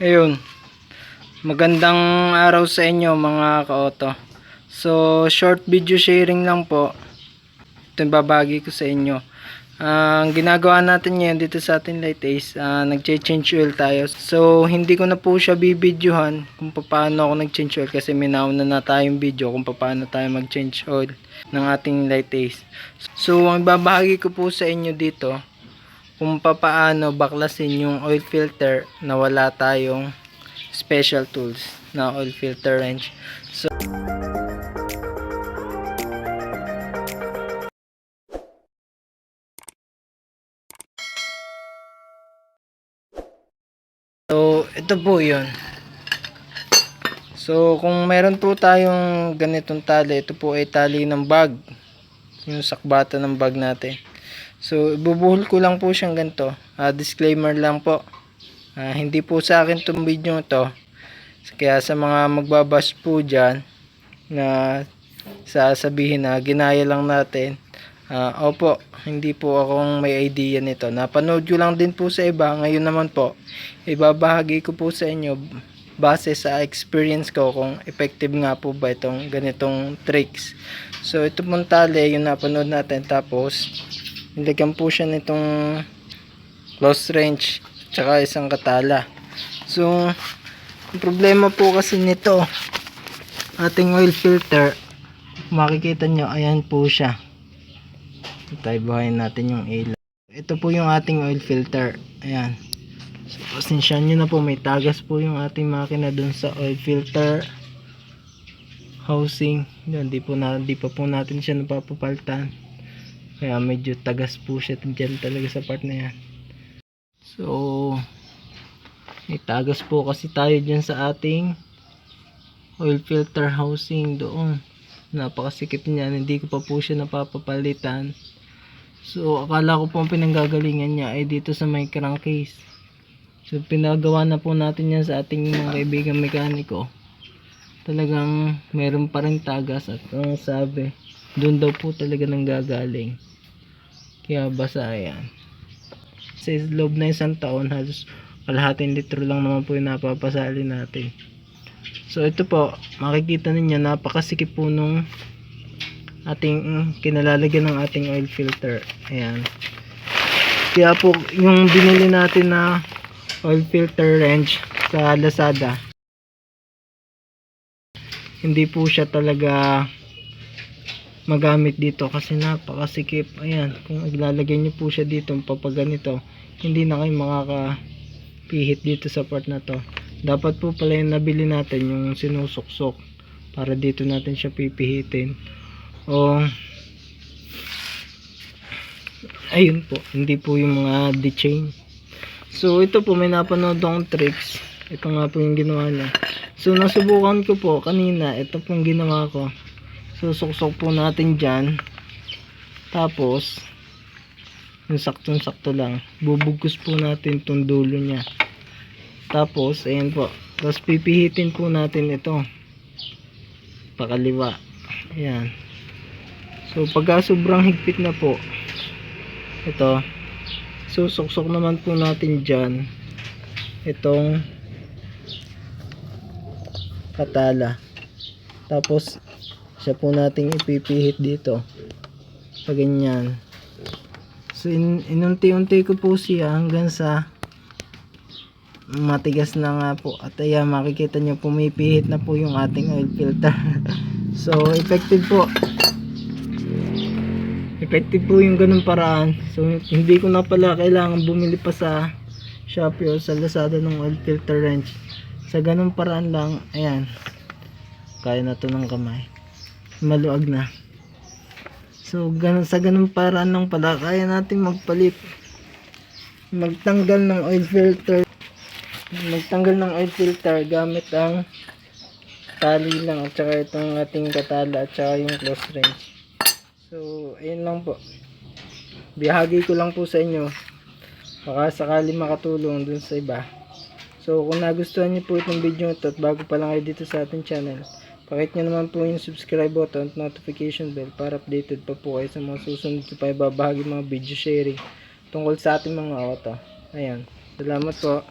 Ayun. Magandang araw sa inyo mga ka-auto. So, short video sharing lang po. Ito yung babagi ko sa inyo. Ah, ang ginagawa natin ngayon dito sa ating light ace, ah, nagche-change oil tayo. So, hindi ko na po siya bibidyohan kung paano ako nag-change oil kasi minauna na tayong video kung paano tayo mag-change oil ng ating light ace. So, ang babahagi ko po sa inyo dito, kung papaano baklasin yung oil filter na wala tayong special tools na oil filter wrench. So, so ito po yun. So, kung meron po tayong ganitong tali, ito po ay tali ng bag. Yung sakbata ng bag natin. So, ibubuhol ko lang po siyang ganito. Ah, disclaimer lang po. Ah, hindi po sa akin itong video to. Kaya sa mga magbabas po dyan na sasabihin na ginaya lang natin. Ah, opo, hindi po akong may idea nito. Napanood ko lang din po sa iba. Ngayon naman po, ibabahagi ko po sa inyo base sa experience ko kung effective nga po ba itong ganitong tricks. So, ito pong tali, yung napanood natin. Tapos, nilagyan po siya nitong close range tsaka isang katala. So ang problema po kasi nito ating oil filter makikita nyo ayan po siya. Tayo natin yung ilaw. Ito po yung ating oil filter ayan. So pasensya nyo na po may tagas po yung ating makina dun sa oil filter. Housing yun di, po na, di pa po natin siya napapapaltan kaya medyo tagas po siya dyan talaga sa part na yan. So, may tagas po kasi tayo dyan sa ating oil filter housing doon. Napakasikip niyan. Hindi ko pa po siya napapapalitan. So, akala ko po ang pinanggagalingan niya ay dito sa may crankcase. So, pinagawa na po natin yan sa ating mga kaibigan mekaniko. Talagang meron pa rin tagas at ang sabi, doon daw po talaga nang gagaling. Kaya basa yan. Sa loob na isang taon, halos kalahating litro lang naman po yung napapasali natin. So ito po, makikita ninyo napakasikip po nung ating kinalalagyan ng ating oil filter. Ayan. Kaya po yung binili natin na oil filter wrench sa Lazada hindi po siya talaga magamit dito kasi napakasikip. Ayan kung ilalagay nyo po siya dito papaganito hindi na kayo makakapihit dito sa part na to. Dapat po pala yung nabili natin yung sinusuksok para dito natin siya pipihitin. O ayun po hindi po yung mga dechain so ito po may napanood akong tricks. Ito nga po yung ginawa niya. So nasubukan ko po kanina ito pong ginawa ko susuksok po natin dyan. Tapos yung saktong sakto lang. Bubugkus po natin itong dulo nya tapos ayan po. Tapos pipihitin po natin ito. Pakaliwa. Ayan. So pagka sobrang higpit na po ito susuksok naman po natin dyan itong katala tapos siya po nating ipipihit dito. Sa ganyan. So in, inunti-unti ko po siya hanggang sa matigas na nga po. At ayan makikita nyo pumipihit na po yung ating oil filter. So effective po. Effective po yung ganun paraan. So hindi ko na pala kailangan bumili pa sa Shopee o sa Lazada ng oil filter wrench. Sa ganun paraan lang ayan. Kaya na to ng kamay maluag na. So ganun, sa ganun paraan lang pala kaya natin magpalit. Magtanggal ng oil filter. Magtanggal ng oil filter gamit ang tali lang at saka itong ating katala at saka yung close range so ayun lang po. Bihagi ko lang po sa inyo. Baka sakali makatulong dun sa iba. So kung nagustuhan niyo po itong video ito at bago pa lang kayo dito sa ating channel Pakit nyo naman po yung subscribe button at notification bell para updated pa po kayo sa mga susunod pa ibabahagi mga video sharing tungkol sa ating mga auto. Ayan. Salamat po.